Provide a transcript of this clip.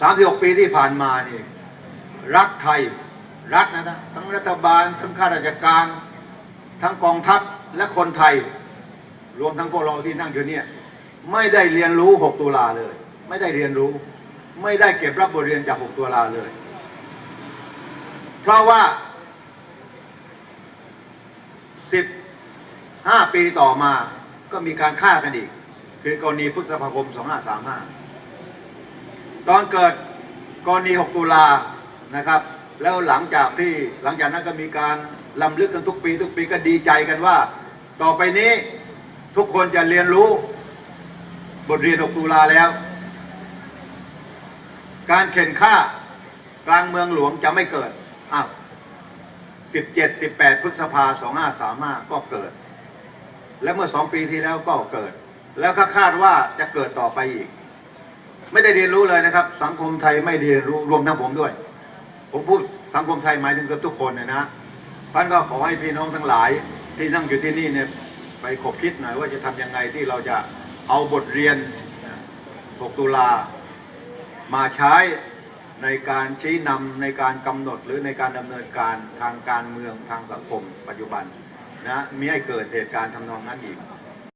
36 ปีที่ผ่านมานี่รัฐไทยรัฐนะนะทั้งรัฐบาล ทั้งข้าราชการ ทั้งกองทัพและคนไทย รวมทั้งพวกเราที่นั่งอยู่เนี่ยไม่ได้เรียนรู้ 6 ตุลาเลย ไม่ได้เรียนรู้ ไม่ได้เก็บรับบทเรียนจาก 6 ตุลาเลย เพราะว่า 15 ปีต่อมาก็มีการฆ่ากันอีก คือกรณีพฤษภาคม 2535 ตอนเกิดกรณี 6 ตุลานะครับ แล้วหลังจากที่หลังจากนั้นก็มีการลำลึกกันทุกปี ทุกปีก็ดีใจกันว่า ต่อไปนี้ทุกคนจะเรียนรู้บทเรียน 6 ตุลาแล้ว การเข็นฆ่ากลางเมืองหลวงจะไม่เกิดอ้าว17 18 พฤษภา 2535 ก็เกิด และเมื่อสองปีที่แล้วก็เกิด แล้วก็คาดว่าจะเกิดต่อไปอีก ไม่ได้เรียนรู้เลยนะครับ สังคมไทยไม่เรียนรู้รวมทั้งผมด้วย ผมพูดสังคมไทยหมายถึงเกือบทุกคนนะนะท่านก็ขอให้พี่น้องทั้งหลายที่นั่งอยู่ที่นี่เนี่ยไปขบคิดหน่อยว่าจะทำยังไงที่เราจะเอาบทเรียน 6 ตุลา มาใช้ในการชี้นำในการกำหนดหรือในการดำเนินการทางการเมืองทางสังคมปัจจุบันนะมิให้เกิดเหตุการณ์ทำนองนั้นอีก